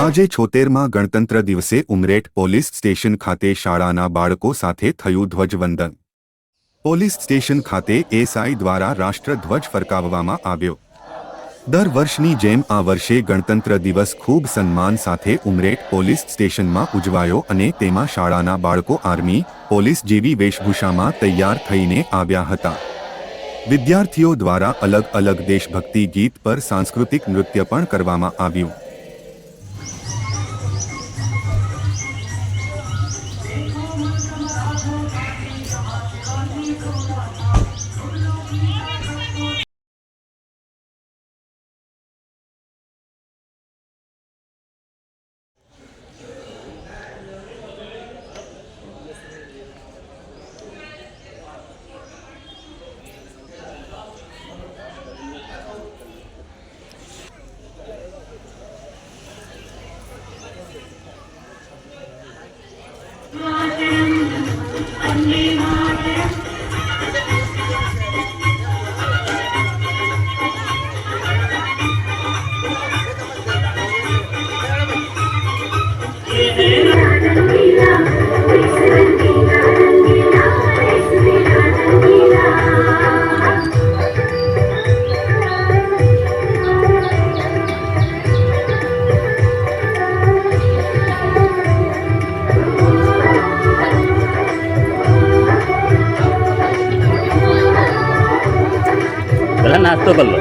આજે છોતેરમાં ગણતંત્ર દિવસે ઉમરેઠ પોલીસ સ્ટેશન ખાતે શાળાના બાળકો સાથે થયું ધ્વજવંદન. પોલીસ સ્ટેશન ખાતે એસઆઈ દ્વારા રાષ્ટ્રધ્વજ ફરકાવવામાં આવ્યો. દર વર્ષની જેમ આ વર્ષે ગણતંત્ર દિવસ ખૂબ સન્માન સાથે ઉમરેઠ પોલીસ સ્ટેશનમાં ઉજવાયો અને તેમાં શાળાના બાળકો આર્મી, પોલીસ જેવી વેશભૂષામાં તૈયાર થઈને આવ્યા હતા. વિદ્યાર્થીઓ દ્વારા અલગ અલગ દેશભક્તિ ગીત પર સાંસ્કૃતિક નૃત્ય પણ કરવામાં આવ્યું. Thank you. নাস্ত করল